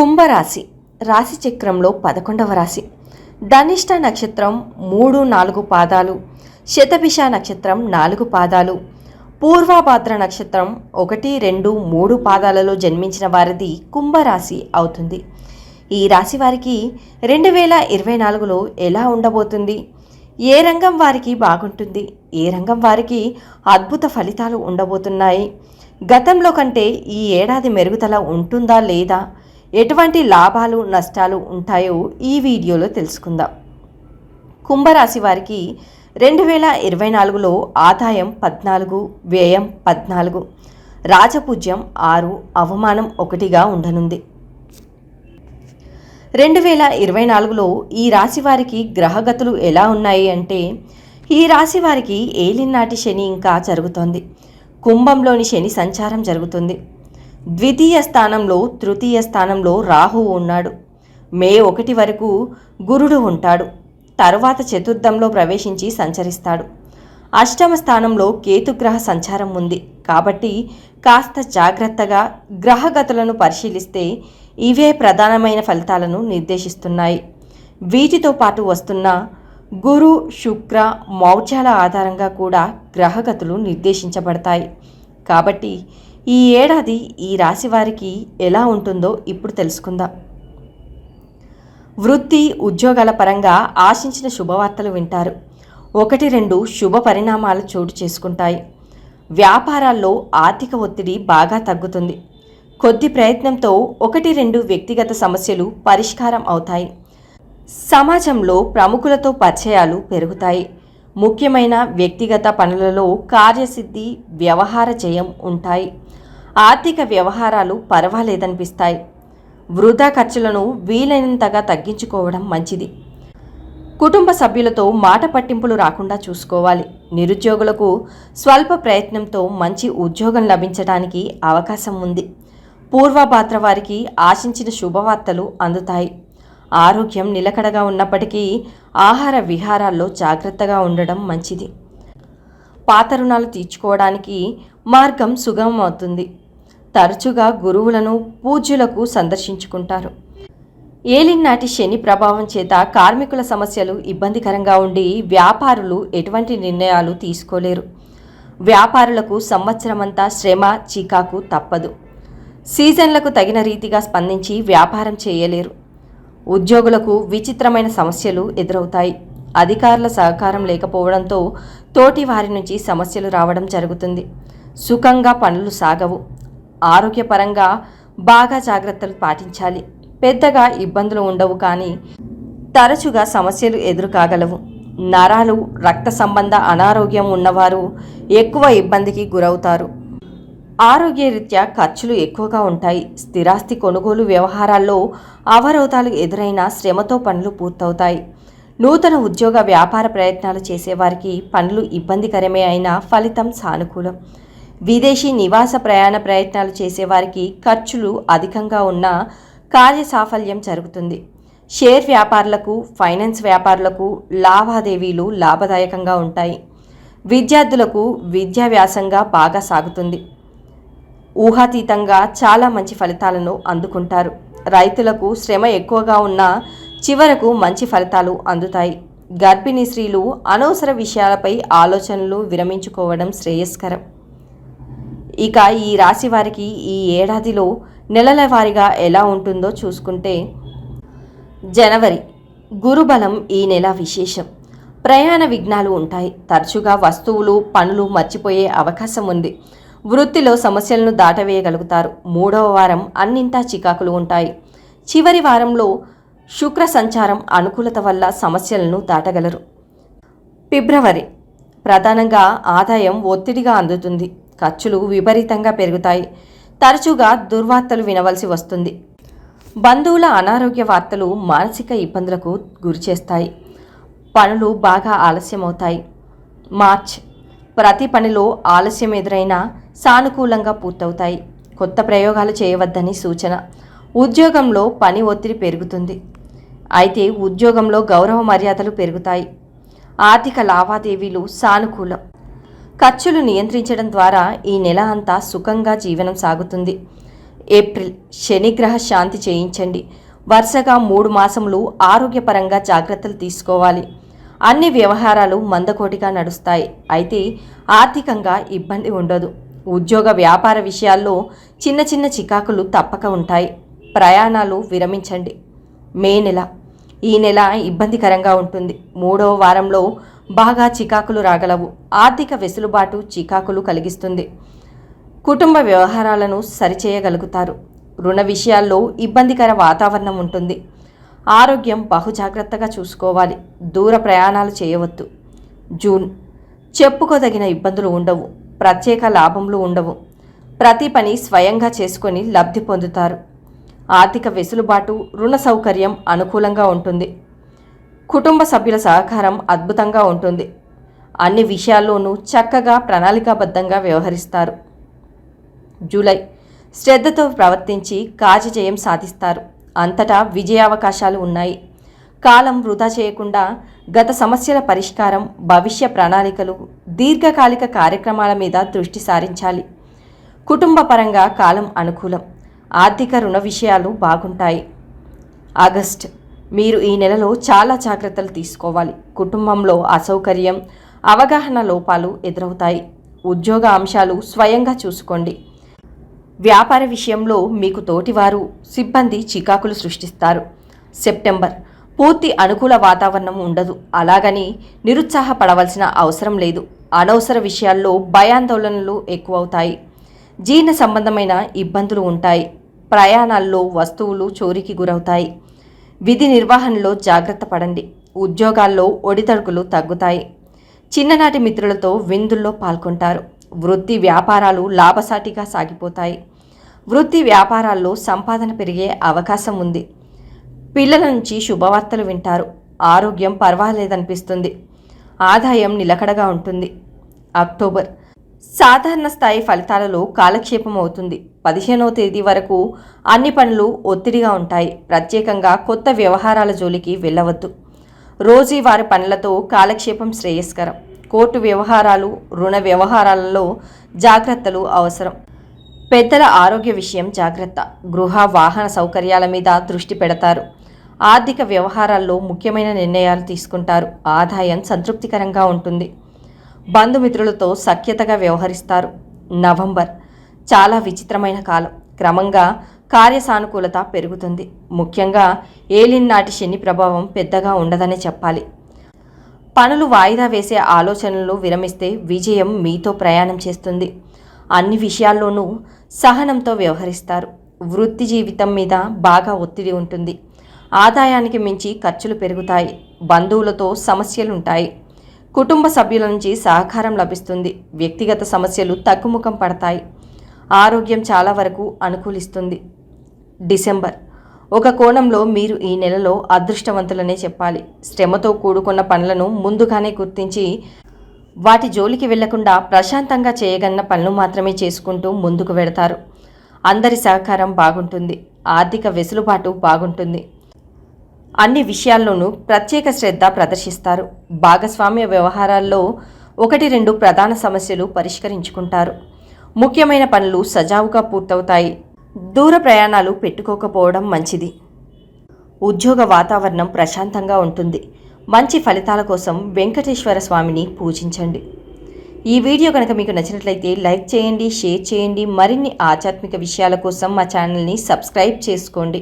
కుంభరాశి రాశి చక్రంలో పదకొండవ రాశి. ధనిష్ట నక్షత్రం మూడు నాలుగు పాదాలు. శతభిష నక్షత్రం నాలుగు పాదాలు. పూర్వభాద్ర నక్షత్రం ఒకటి రెండు మూడు పాదాలలో జన్మించిన వారిది కుంభరాశి అవుతుంది. ఈ రాశి వారికి రెండు వేల ఇరవై నాలుగులో ఎలా ఉండబోతుంది? ఏ రంగం వారికి బాగుంటుంది? ఏ రంగం వారికి అద్భుత ఫలితాలు ఉండబోతున్నాయి? గతంలో కంటే ఈ ఏడాది మెరుగుదల ఉంటుందా లేదా? ఎటువంటి లాభాలు నష్టాలు ఉంటాయో ఈ వీడియోలో తెలుసుకుందాం. కుంభరాశి వారికి రెండు వేల ఇరవై నాలుగులో ఆదాయం పద్నాలుగు వ్యయం పద్నాలుగు రాజపూజ్యం ఆరు అవమానం ఒకటిగా ఉండనుంది. రెండు వేల ఇరవై నాలుగులో ఈ రాశి వారికి గ్రహగతులు ఎలా ఉన్నాయి అంటే ఈ రాశి వారికి ఏలినాటి శని ఇంకా జరుగుతోంది. కుంభంలోని శని సంచారం జరుగుతుంది. ద్వితీయ స్థానంలో తృతీయ స్థానంలో రాహు ఉన్నాడు. మే ఒకటి వరకు గురుడు ఉంటాడు. తరువాత చతుర్థంలో ప్రవేశించి సంచరిస్తాడు. అష్టమ స్థానంలో కేతుగ్రహ సంచారం ఉంది. కాబట్టి కాస్త జాగ్రత్తగా గ్రహగతులను పరిశీలిస్తే ఇవే ప్రధానమైన ఫలితాలను నిర్దేశిస్తున్నాయి. వీటితో పాటు వస్తున్న గురు శుక్ర మౌఢ్యాల ఆధారంగా కూడా గ్రహగతులు నిర్దేశించబడతాయి. కాబట్టి ఈ ఏడాది ఈ రాశి వారికి ఎలా ఉంటుందో ఇప్పుడు తెలుసుకుందాం. వృత్తి ఉద్యోగాల పరంగా ఆశించిన శుభవార్తలు వింటారు. ఒకటి రెండు శుభ పరిణామాలు చోటు చేసుకుంటాయి. వ్యాపారాల్లో ఆర్థిక ఒత్తిడి బాగా తగ్గుతుంది. కొద్ది ప్రయత్నంతో ఒకటి రెండు వ్యక్తిగత సమస్యలు పరిష్కారం అవుతాయి. సమాజంలో ప్రముఖులతో పరిచయాలు పెరుగుతాయి. ముఖ్యమైన వ్యక్తిగత పనులలో కార్యసిద్ధి వ్యవహార జయం ఉంటాయి. ఆర్థిక వ్యవహారాలు పర్వాలేదనిపిస్తాయి. వృధా ఖర్చులను వీలైనంతగా తగ్గించుకోవడం మంచిది. కుటుంబ సభ్యులతో మాట పట్టింపులు రాకుండా చూసుకోవాలి. నిరుద్యోగులకు స్వల్ప ప్రయత్నంతో మంచి ఉద్యోగం లభించడానికి అవకాశం ఉంది. పూర్వభాద్ర వారికి ఆశించిన శుభవార్తలు అందుతాయి. ఆరోగ్యం నిలకడగా ఉన్నప్పటికీ ఆహార విహారాల్లో జాగ్రత్తగా ఉండడం మంచిది. పాత రుణాలు తీర్చుకోవడానికి మార్గం సుగమమవుతుంది. తరచుగా గురువులను పూజ్యులకు సందర్శించుకుంటారు. ఏలినాటి శని ప్రభావం చేత కార్మికుల సమస్యలు ఇబ్బందికరంగా ఉండి వ్యాపారులు ఎటువంటి నిర్ణయాలు తీసుకోలేరు. వ్యాపారులకు సంవత్సరమంతా శ్రమ చికాకు తప్పదు. సీజన్లకు తగిన రీతిగా స్పందించి వ్యాపారం చేయలేరు. ఉద్యోగులకు విచిత్రమైన సమస్యలు ఎదురవుతాయి. అధికారుల సహకారం లేకపోవడంతో తోటి వారి నుంచి సమస్యలు రావడం జరుగుతుంది. సుఖంగా పనులు సాగవు. ఆరోగ్యపరంగా బాగా జాగ్రత్తలు పాటించాలి. పెద్దగా ఇబ్బందులు ఉండవు కానీ తరచుగా సమస్యలు ఎదురుకాగలవు. నరాలు రక్త సంబంధ అనారోగ్యం ఉన్నవారు ఎక్కువ ఇబ్బందికి గురవుతారు. ఆరోగ్యరీత్యా ఖర్చులు ఎక్కువగా ఉంటాయి. స్థిరాస్తి కొనుగోలు వ్యవహారాల్లో అవరోధాలు ఎదురైనా శ్రమతో పనులు పూర్తవుతాయి. నూతన ఉద్యోగ వ్యాపార ప్రయత్నాలు చేసేవారికి పనులు ఇబ్బందికరమే అయినా ఫలితం సానుకూలం. విదేశీ నివాస ప్రయాణ ప్రయత్నాలు చేసేవారికి ఖర్చులు అధికంగా ఉన్నా కార్యసాఫల్యం జరుగుతుంది. షేర్ వ్యాపారులకు ఫైనాన్స్ వ్యాపారులకు లావాదేవీలు లాభదాయకంగా ఉంటాయి. విద్యార్థులకు విద్యా వ్యాసంగా బాగా సాగుతుంది. ఊహాతీతంగా చాలా మంచి ఫలితాలను అందుకుంటారు. రైతులకు శ్రమ ఎక్కువగా ఉన్నా చివరకు మంచి ఫలితాలు అందుతాయి. గర్భిణీ స్త్రీలు అనవసర విషయాలపై ఆలోచనలు విరమించుకోవడం శ్రేయస్కరం. ఇక ఈ రాశి వారికి ఈ ఏడాదిలో నెలల వారీగా ఎలా ఉంటుందో చూసుకుంటే జనవరి గురుబలం ఈ నెల విశేషం. ప్రయాణ విఘ్నాలు ఉంటాయి. తరచుగా వస్తువులు పనులు మర్చిపోయే అవకాశం ఉంది. వృత్తిలో సమస్యలను దాటవేయగలుగుతారు. మూడవ వారం అన్నింటా చికాకులు ఉంటాయి. చివరి వారంలో శుక్ర సంచారం అనుకూలత వల్ల సమస్యలను దాటగలరు. ఫిబ్రవరి ప్రధానంగా ఆదాయం ఒత్తిడిగా అందుతుంది. ఖర్చులు విపరీతంగా పెరుగుతాయి. తరచుగా దుర్వార్తలు వినవలసి వస్తుంది. బంధువుల అనారోగ్య వార్తలు మానసిక ఇబ్బందులకు గురిచేస్తాయి. పనులు బాగా ఆలస్యమవుతాయి. మార్చ్. ప్రతి పనిలో ఆలస్యం ఎదురైనా సానుకూలంగా పూర్తవుతాయి. కొత్త ప్రయోగాలు చేయవద్దని సూచన. ఉద్యోగంలో పని ఒత్తిడి పెరుగుతుంది. అయితే ఉద్యోగంలో గౌరవ మర్యాదలు పెరుగుతాయి. ఆర్థిక లావాదేవీలు సానుకూలం. ఖర్చులు నియంత్రించడం ద్వారా ఈ నెల అంతా సుఖంగా జీవనం సాగుతుంది. ఏప్రిల్ శనిగ్రహ శాంతి చేయించండి. వరుసగా మూడు మాసములు ఆరోగ్యపరంగా జాగ్రత్తలు తీసుకోవాలి. అన్ని వ్యవహారాలు మందకోటిగా నడుస్తాయి. అయితే ఆర్థికంగా ఇబ్బంది ఉండదు. ఉద్యోగ వ్యాపార విషయాల్లో చిన్న చిన్న చికాకులు తప్పక ఉంటాయి. ప్రయాణాలు విరమించండి. మే నెల. ఈ నెల ఇబ్బందికరంగా ఉంటుంది. మూడవ వారంలో బాగా చికాకులు రాగలవు. ఆర్థిక వెసులుబాటు చికాకులు కలిగిస్తుంది. కుటుంబ వ్యవహారాలను సరిచేయగలుగుతారు. రుణ విషయాల్లో ఇబ్బందికర వాతావరణం ఉంటుంది. ఆరోగ్యం బహుజాగ్రత్తగా చూసుకోవాలి. దూర ప్రయాణాలు చేయవద్దు. జూన్. చెప్పుకోదగిన ఇబ్బందులు ఉండవు. ప్రత్యేక లాభములు ఉండవు. ప్రతి పని స్వయంగా చేసుకొని లబ్ధి పొందుతారు. ఆర్థిక వెసులుబాటు రుణ సౌకర్యం అనుకూలంగా ఉంటుంది. కుటుంబ సభ్యుల సహకారం అద్భుతంగా ఉంటుంది. అన్ని విషయాల్లోనూ చక్కగా ప్రణాళికాబద్ధంగా వ్యవహరిస్తారు. జూలై శ్రద్ధతో ప్రవర్తించి కార్యజయం సాధిస్తారు. అంతటా విజయావకాశాలు ఉన్నాయి. కాలం వృధా చేయకుండా గత సమస్యల పరిష్కారం భవిష్య ప్రణాళికలు దీర్ఘకాలిక కార్యక్రమాల మీద దృష్టి సారించాలి. కుటుంబ పరంగా కాలం అనుకూలం. ఆర్థిక రుణ విషయాలు బాగుంటాయి. ఆగస్ట్ మీరు ఈ నెలలో చాలా జాగ్రత్తలు తీసుకోవాలి. కుటుంబంలో అసౌకర్యం అవగాహన లోపాలు ఎదురవుతాయి. ఉద్యోగ అంశాలు స్వయంగా చూసుకోండి. వ్యాపార విషయంలో మీకు తోటివారు సిబ్బంది చికాకులు సృష్టిస్తారు. సెప్టెంబర్ పూర్తి అనుకూల వాతావరణం ఉండదు. అలాగని నిరుత్సాహపడవలసిన అవసరం లేదు. అనవసర విషయాల్లో భయాందోళనలు ఎక్కువవుతాయి. జీర్ణ సంబంధమైన ఇబ్బందులు ఉంటాయి. ప్రయాణాల్లో వస్తువులు చోరీకి గురవుతాయి. విధి నిర్వహణలో జాగ్రత్త పడండి. ఉద్యోగాల్లో ఒడితడుకులు తగ్గుతాయి. చిన్ననాటి మిత్రులతో విందుల్లో పాల్గొంటారు. వృత్తి వ్యాపారాలు లాభసాటిగా సాగిపోతాయి. వృత్తి వ్యాపారాల్లో సంపాదన పెరిగే అవకాశం ఉంది. పిల్లల నుంచి శుభవార్తలు వింటారు. ఆరోగ్యం పర్వాలేదనిపిస్తుంది. ఆదాయం నిలకడగా ఉంటుంది. అక్టోబర్ సాధారణ స్థాయి ఫలితాలలో కాలక్షేపం అవుతుంది. పదిహేనవ తేదీ వరకు అన్ని పనులు ఒత్తిడిగా ఉంటాయి. ప్రత్యేకంగా కొత్త వ్యవహారాల జోలికి వెళ్ళవద్దు. రోజువారి పనులతో కాలక్షేపం శ్రేయస్కరం. కోర్టు వ్యవహారాలు రుణ వ్యవహారాలలో జాగ్రత్తలు అవసరం. పెద్దల ఆరోగ్య విషయం జాగ్రత్త. గృహ వాహన సౌకర్యాల మీద దృష్టి పెడతారు. ఆర్థిక వ్యవహారాల్లో ముఖ్యమైన నిర్ణయాలు తీసుకుంటారు. ఆదాయం సంతృప్తికరంగా ఉంటుంది. బంధుమిత్రులతో సఖ్యతగా వ్యవహరిస్తారు. నవంబర్. చాలా విచిత్రమైన కాలం. క్రమంగా కార్యసానుకూలత పెరుగుతుంది. ముఖ్యంగా ఏలిన్ నాటి శని ప్రభావం పెద్దగా ఉండదనే చెప్పాలి. పనులు వాయిదా వేసే ఆలోచనలు విరమిస్తే విజయం మీతో ప్రయాణం చేస్తుంది. అన్ని విషయాల్లోనూ సహనంతో వ్యవహరిస్తారు. వృత్తి జీవితం మీద బాగా ఒత్తిడి ఉంటుంది. ఆదాయానికి మించి ఖర్చులు పెరుగుతాయి. బంధువులతో సమస్యలుంటాయి. కుటుంబ సభ్యుల నుంచి సహకారం లభిస్తుంది. వ్యక్తిగత సమస్యలు తగ్గుముఖం పడతాయి. ఆరోగ్యం చాలా వరకు అనుకూలిస్తుంది. డిసెంబర్. ఒక కోణంలో మీరు ఈ నెలలో అదృష్టవంతులనే చెప్పాలి. శ్రమతో కూడుకున్న పనులను ముందుగానే గుర్తించి వాటి జోలికి వెళ్ళకుండా ప్రశాంతంగా చేయగలిగిన పనులు మాత్రమే చేసుకుంటూ ముందుకు వెడతారు అందరి సహకారం బాగుంటుంది. ఆర్థిక వెసులుబాటు బాగుంటుంది. అన్ని విషయాల్లోనూ ప్రత్యేక శ్రద్ధ ప్రదర్శిస్తారు. భాగస్వామ్య వ్యవహారాల్లో ఒకటి రెండు ప్రధాన సమస్యలు పరిష్కరించుకుంటారు. ముఖ్యమైన పనులు సజావుగా పూర్తవుతాయి. దూర ప్రయాణాలు పెట్టుకోకపోవడం మంచిది. ఉద్యోగ వాతావరణం ప్రశాంతంగా ఉంటుంది. మంచి ఫలితాల కోసం వెంకటేశ్వర స్వామిని పూజించండి. ఈ వీడియో కనుక మీకు నచ్చినట్లయితే లైక్ చేయండి షేర్ చేయండి. మరిన్ని ఆధ్యాత్మిక విషయాల కోసం మా ఛానల్ని సబ్స్క్రైబ్ చేసుకోండి.